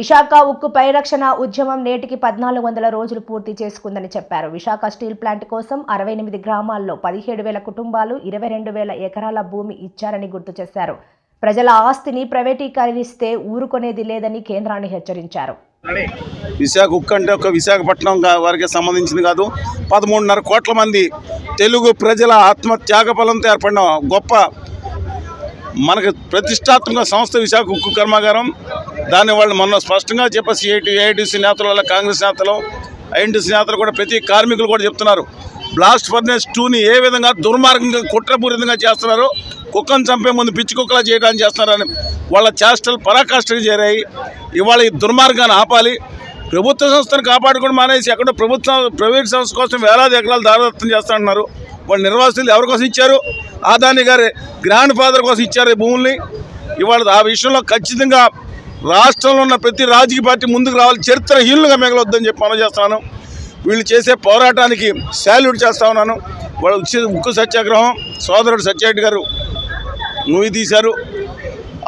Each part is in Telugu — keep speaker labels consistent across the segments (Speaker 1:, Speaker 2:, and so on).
Speaker 1: విశాఖ ఉక్కు పరిరక్షణ ఉద్యమం నేటికి పద్నాలుగు వందల రోజులు పూర్తి చేసుకుందని చెప్పారు. విశాఖ స్టీల్ ప్లాంట్ కోసం అరవై ఎనిమిది గ్రామాల్లో పదిహేడు వేల కుటుంబాలు ఇరవై రెండు వేల ఎకరాల భూమి ఇచ్చారని గుర్తు చేశారు. ప్రజల ఆస్తిని ప్రైవేటీకరిస్తే ఊరుకొనేది లేదని కేంద్రాన్ని హెచ్చరించారు.
Speaker 2: విశాఖ ఉక్కు అంటే ఒక విశాఖపట్నం వారికి సంబంధించింది కాదు. పదమూడున్నర కోట్ల మంది తెలుగు ప్రజల ఆత్మ త్యాగ ఫలంతో ఏర్పడిన గొప్ప మనకు ప్రతిష్టాత్మక సంస్థ విశాఖ ఉక్కు కర్మాగారం. దాన్ని వాళ్ళు మొన్న స్పష్టంగా చెప్పేసి ఏఐటి ఏఐటీసీ నేతలు వల్ల కాంగ్రెస్ నేతలు ఐఎన్టీసీ నేతలు కూడా ప్రతి కార్మికులు కూడా చెప్తున్నారు. బ్లాస్ట్ ఫర్నెస్ టూని ఏ విధంగా దుర్మార్గంగా కుట్రపూరితంగా చేస్తున్నారు కుక్కను చంపే ముందు పిచ్చి కుక్కలా చేయడానికి చేస్తున్నారని వాళ్ళ చేష్టలు పరాకాష్ఠకు చేరాయి. ఇవాళ ఈ దుర్మార్గాన్ని ఆపాలి. ప్రభుత్వ సంస్థను కాపాడుకుని మానేసి ఎక్కడో ప్రభుత్వ ప్రైవేట్ సంస్థ కోసం వేలాది ఎకరాలు దారదత్తం చేస్తాంటున్నారు వాళ్ళు నిర్వాసితులు ఎవరి కోసం ఇచ్చారు? ఆదాని గారి గ్రాండ్ ఫాదర్ కోసం ఇచ్చారు ఈ భూముల్ని. ఇవాళ ఆ విషయంలో ఖచ్చితంగా రాష్ట్రంలో ఉన్న ప్రతి రాజకీయ పార్టీ ముందుకు రావాలి. చరిత్రహీనులుగా మిగలొద్దని చెప్పి మనం చేస్తాను వీళ్ళు చేసే పోరాటానికి శాల్యూట్ చేస్తా ఉన్నాను. వాళ్ళు ఉచ్చి ఉక్కు సత్యాగ్రహం సోదరుడు సత్యారెడ్డి గారు మూవీ తీశారు.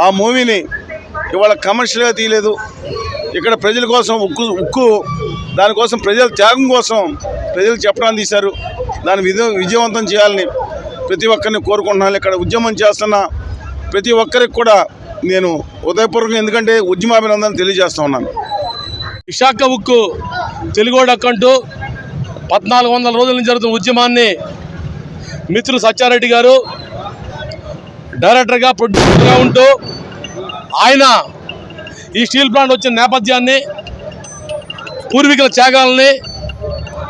Speaker 2: ఆ మూవీని ఇవాళ కమర్షియల్గా తీయలేదు. ఇక్కడ ప్రజల కోసం ఉక్కు ఉక్కు దానికోసం ప్రజల త్యాగం కోసం ప్రజలు చెప్పడానికి తీశారు. దాన్ని విజయవంతం చేయాలని ప్రతి ఒక్కరిని కోరుకుంటున్నాను. ఇక్కడ ఉద్యమం చేస్తున్న ప్రతి ఒక్కరికి కూడా నేను ఉదయపూర్వకం ఎందుకంటే ఉద్యమాభినందన తెలియజేస్తా ఉన్నాను.
Speaker 3: విశాఖ ఉక్కు తెలుగోడు అక్కంటూ పద్నాలుగు వందల రోజుల నుంచి జరుగుతున్న ఉద్యమాన్ని మిత్రులు సత్యారెడ్డి గారు డైరెక్టర్గా ప్రొడ్యూసర్గా ఉంటూ ఆయన ఈ స్టీల్ ప్లాంట్ వచ్చిన నేపథ్యాన్ని పూర్వీకుల త్యాగాలని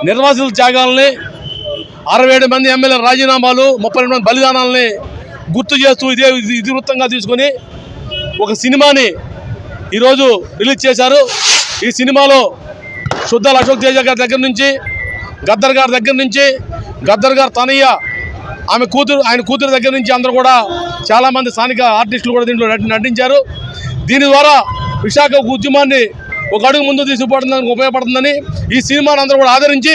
Speaker 3: నిర్వాసితుల త్యాగాలని అరవై ఏడు మంది ఎమ్మెల్యే రాజీనామాలు ముప్పై రెండు మంది బలిదానాలని గుర్తు చేస్తూ ఇదే ఇతివృత్తంగా తీసుకొని ఒక సినిమాని ఈరోజు రిలీజ్ చేశారు. ఈ సినిమాలో శుద్ధాల అశోక్ తేజ గారి దగ్గర నుంచి గద్దర్ గారి దగ్గర నుంచి గద్దర్ గారు తనయ్య ఆమె కూతురు ఆయన కూతురు దగ్గర నుంచి అందరూ కూడా చాలామంది స్థానిక ఆర్టిస్టులు కూడా దీంట్లో నటి- నటించారు. దీని ద్వారా విశాఖ ఉద్యమాన్ని ఒక అడుగు ముందు తీసుకుపోవడానికి ఉపయోగపడుతుందని ఈ సినిమాను అందరూ కూడా ఆదరించి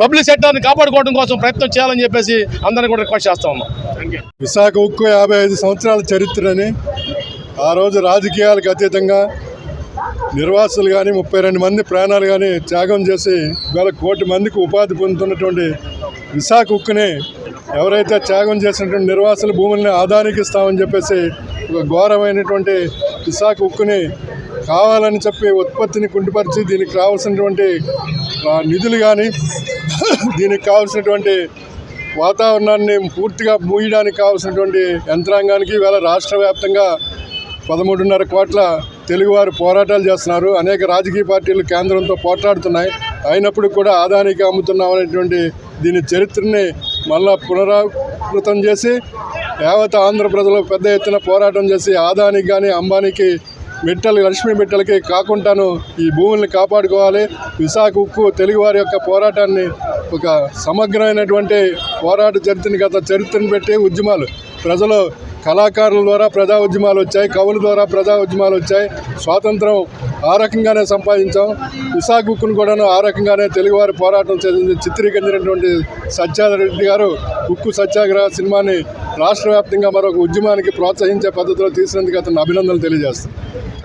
Speaker 3: పబ్లిక్ సెక్టర్ని కాపాడుకోవడం కోసం ప్రయత్నం చేయాలని చెప్పేసి అందరినీ కూడా రిక్వెస్ట్ చేస్తా ఉన్నాం.
Speaker 4: విశాఖ ఉక్కు యాభై ఐదు సంవత్సరాల చరిత్రని ఆ రోజు రాజకీయాలకు అతీతంగా నిర్వాసులు కానీ ముప్పై రెండు మంది ప్రాణాలు కానీ త్యాగం చేసి ఇవాళ కోటి మందికి ఉపాధి పొందుతున్నటువంటి విశాఖ ఉక్కుని ఎవరైతే త్యాగం చేసినటువంటి నిర్వాసుల భూముల్ని ఆదానికి ఇస్తామని చెప్పేసి ఒక ఘోరమైనటువంటి విశాఖ ఉక్కుని కావాలని చెప్పి ఉత్పత్తిని కుంటిపరిచి దీనికి కావాల్సినటువంటి నిధులు కానీ దీనికి కావాల్సినటువంటి వాతావరణాన్ని పూర్తిగా మూయడానికి కావాల్సినటువంటి యంత్రాంగానికి ఇవాళ రాష్ట్ర వ్యాప్తంగా పదమూడున్నర కోట్ల తెలుగువారు పోరాటాలు చేస్తున్నారు. అనేక రాజకీయ పార్టీలు కేంద్రంతో పోట్లాడుతున్నాయి. అయినప్పుడు కూడా ఆదానికి అమ్ముతున్నాం అనేటువంటి దీని చరిత్రని మళ్ళా పునరావృతం చేసి యావత్ ఆంధ్ర ప్రజలు పెద్ద ఎత్తున పోరాటం చేసి ఆదానికి కానీ అంబానీకి మిట్టలు లక్ష్మీ మిట్టలకి కాకుండాను ఈ భూముల్ని కాపాడుకోవాలి. విశాఖ ఉక్కు తెలుగువారి యొక్క పోరాటాన్ని ఒక సమగ్రమైనటువంటి పోరాట చరిత్రని గత చరిత్రను పెట్టే ఉద్యమాలు. ప్రజలు కళాకారుల ద్వారా ప్రజా ఉద్యమాలు వచ్చాయి కవుల ద్వారా ప్రజా ఉద్యమాలు వచ్చాయి. స్వాతంత్రం ఆ రకంగానే సంపాదించాం. విశాఖ ఉక్కును కూడాను ఆ రకంగానే తెలుగువారి పోరాటం చేసింది చిత్రీకరించినటువంటి సత్యారెడ్డి గారు. ఉక్కు సత్యాగ్రహ సినిమాని రాష్ట్ర వ్యాప్తంగా మరొక ఉద్యమానికి ప్రోత్సహించే పద్ధతిలో తీసినందుకు అతను అభినందనలు తెలియజేస్తాను